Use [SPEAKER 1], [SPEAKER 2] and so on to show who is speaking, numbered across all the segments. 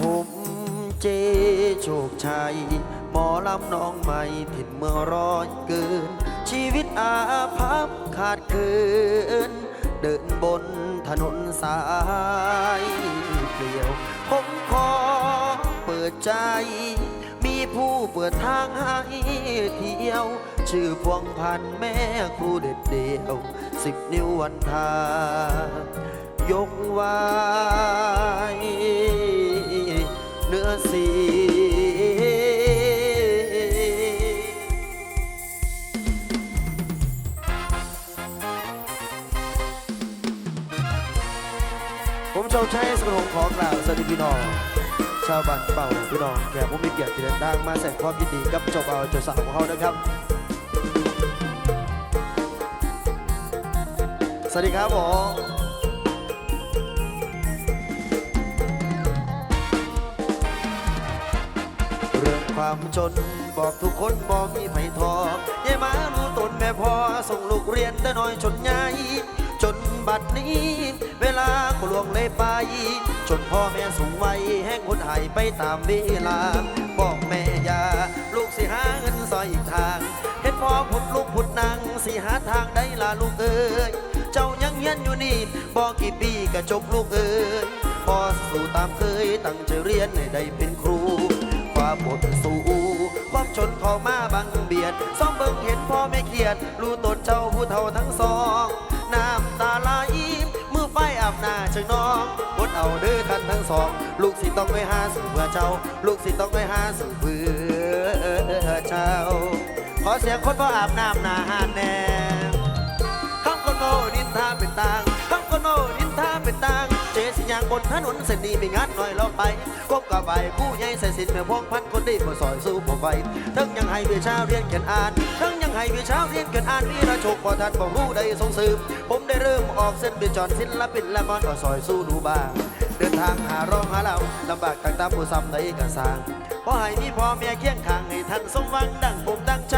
[SPEAKER 1] ผมเจโชคชัย หมอลำน้องใหม่ถิ่นเมืองร้อยเกิน ชีวิตอาภัพขาดเคินเดินบนถนนสายเปลี่ยว ผมขอเปิดใจ มีผู้เปิดทางให้เที่ยว ชื่อพวงพันแม่ครูเด็ดเดียว สิบนิ้ววันทายกไว้ สีผมชาวชัยสกลงขอกล่าวสวัสดีพี่น้องชาวบ้านเป่าพี่น้องแขกผู้มีเกียรติเดินทางมาแสดงความยินดีกับเจ้าบ่าวเจ้าสาวของเขานะครับสวัสดีครับผม ความจน บอกทุกคนบอกมีไผ่ทองยายมารู้ตนแม่พอส่งลูกเรียนแต่น้อยจนใหญ่จนบัดนี้ เวลาก็ล่วงเลยไป จนพ่อแม่สูงวัยแห้งคนหายไปตามเวลา บอกแม่ยา ลูกสิหาเงินซอยอีกทาง เห็นพ่อผุดลูกผุดนางสิหาทางได้ลาลูกเอ้ยเจ้ายังเฮียนอยู่นี่ บอกกี่ปีก็จบลูกเอ้ยพ่อสู่ตามเคยตั้งใจเรียนให้ได้เป็นครู วามอดสู้ความจนเข้ามาบังเบียดซ่อมเบิ่งเห็นพ่อไม่เครียด รู้ตนเจ้าผู้เฒ่าทั้งสอง น้ำตาไหลมือไฟอาบหน้าเชิงน้องอดเอาเด้อท่านทั้งสอง ลูกสิต้องไปหาสู่เพื่อเจ้า ลูกสิต้องไปหาสู่เพื่อเจ้า ขอเสียงคนพ่ออาบน้ำหนาหานแน่ข้างคนโง่นินทาเป็นต่างข้างคนโง่นินทาเป็นต่าง เจสิยางบนถนนเส้นนี้ไม่งัดหน่อยเราไปกบกับใบผู้ใหญ่ใส่สินแม่พวงพันคนดีมาซอยสู้ผมไปทั้งยังให้วิชาเรียนเขียนอ่านทั้งยังให้วิชาเรียนเขียนอ่านวีระโชคพอทันบอกรู้ได้ทรงสืบผมได้เริ่มออกเส้นเป็นจอนศิลปินและมอนก็ซอยสู้ดูบ้าง เดินทางหารองหาเราลำบากต่างตามผู้ซ้ำใดกระสางขอให้มีพ่อแม่เคียงข้างให้ท่านสมหวังดังผมดังใจ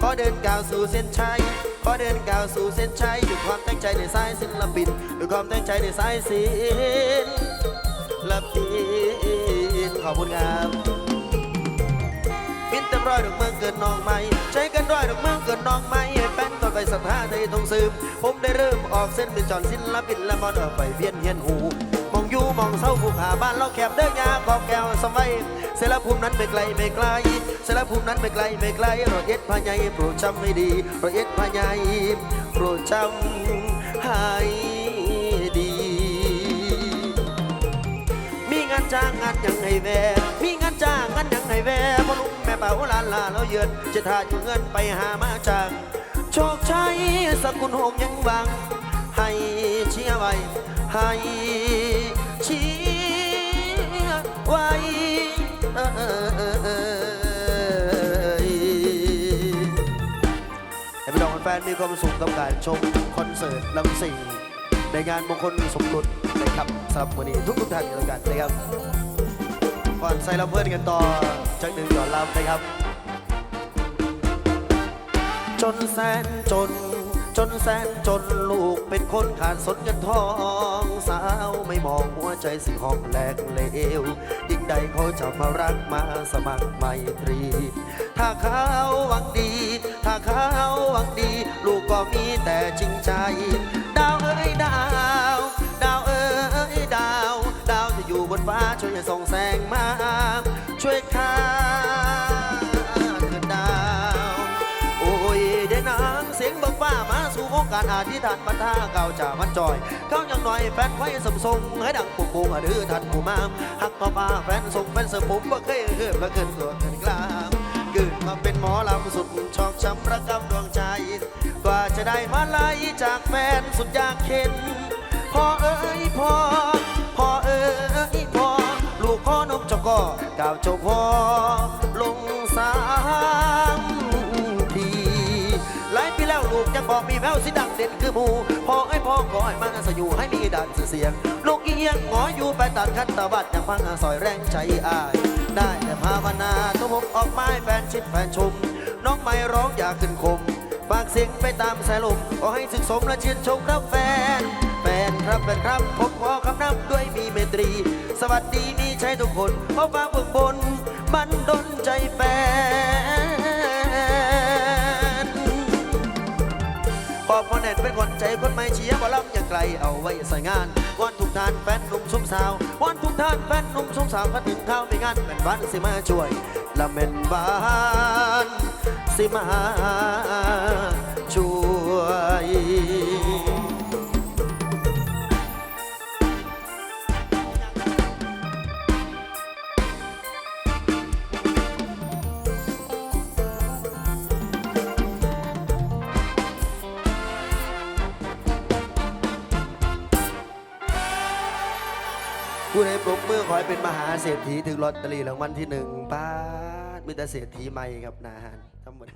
[SPEAKER 1] ขอเดินก้าวสู่เส้นชัยขอเดินก้าวสู่เส้นชัยด้วยความตั้งใจในสายศิลปินด้วยความตั้งใจในสายศิลปินขอบคุณครับบินเต็มร้อยดอกเมืองเกินน้องใหม่ใช้กันร้อยดอกเมืองเกินน้องใหม่ให้แป้นต้นไปสัทธาในทงซึมผมได้เริ่มออกเส้นเป็นจอนศิลปินและมอนออกไปเวียนเฮียนหู อยู่มองเศร้าภูผาบ้านเราแคบเด้อยาขอบแก้วสมัยเสรภูมินั้นไม่ไกลไม่ไกลเสรภูมินั้นไม่ไกลไม่ไกลรถเอ็ดพญายโปรดจำไม่ดีรถเอ็ดพญายโปรดจำให้ดี มีงานจ้างงานยังให้แวมีงานจ้างงานยังให้แวพ่อลุงแม่เป่าหลานลาเราเยือนจะทาอยู่เงินไปหามาจ้างโชคชัยสกุลโฮมยังวังให้เชียไว้ให้ มีความสุขกับการชมคอนเสิร์ตลำสี่ในงานมงคลสมรสนะครับสำหรับวันนี้ทุกทุกท่านแล้วกันนะครับก่อนใส่ลำเพื่อนกันต่อจักหนึ่งก่อนลำนะครับ จนแสนจน จนแสนจนลูกเป็นคนขาดสนเงินทองสาวไม่มองหัวใจสิห้องแหลกเลวยิ่งใดเขาจะมารักมาสมัครไมตรี ถ้าเขาหวังดี เขาหวังดี ลูกก็มีแต่จริงใจ ดาวเอ้ยดาว ดาวเอ้ยดาว ดาวจะอยู่บนฟ้าช่วยส่องแสงมา ช่วยข้าคืนดาว โอ้ยเดนางเสียงบิกฟ้ามาสู่วงการอธิษฐานบรรทาเก่าจ่ามันจอย เขายังหน่อยแฟนไว้สมทรงให้ดังปุกปุกอะดื้อทันผู้มามหักต่อมาแฟนส่งแฟนเสริมผมบ่เคยเกิดมาเกินตัวเกินกล้า เกิดมาเป็นหมอลำสุดชอกช้ำระกำดวงใจ กว่าจะได้มาไล่จากแฟนสุดยากเข็นพ่อเอ้ยพ่อพ่อเอ้ยพ่อลูกพ่อนมเจาก็กล่าวเจ้าพ่อลงสามทีหลายปีแล้วลูกยังบอกมีแววสิดังเด่นคือหมูพ่อไอ้พ่อขอให้มาสอยู่ให้มีดังเสียง ลูกเอียงหงออยู่ไปตัดคันตะวัดยังฟังสอยแรงใจอาย ได้แต่ภาวนาตัวผมออกไม้แฟนชิดแฟนชม น้องไม่ร้องอยากขึ้นคมฝากเสียงไปตามสายลมขอให้สึกสมและชื่นชมครับแฟน แฟนครับแฟนครับผมขอคำนับด้วยมีเมตรี สวัสดีมีใช้ทุกคนขอฟ้าเบื้องบนบันดนใจแฟน คนใจคนไม่เชียร์บอลลัมอย่างไกลเอาไว้ใส่งานวันทุกท่านแฟนหนุ่มชุมสาววันทุกท่านแฟนหนุ่มชุมสาวพันถึงเท้าไม่งานเป็นบ้านสิมาช่วยละเม็นบ้านสิมาช่วย ผู้ใดปรบมือขอให้เป็นมหาเศรษฐีถึงลอตเตอรี่รางวัลที่หนึ่งป้าดมิตรเศรษฐีใหม่ครับนาฮานทั้งหมด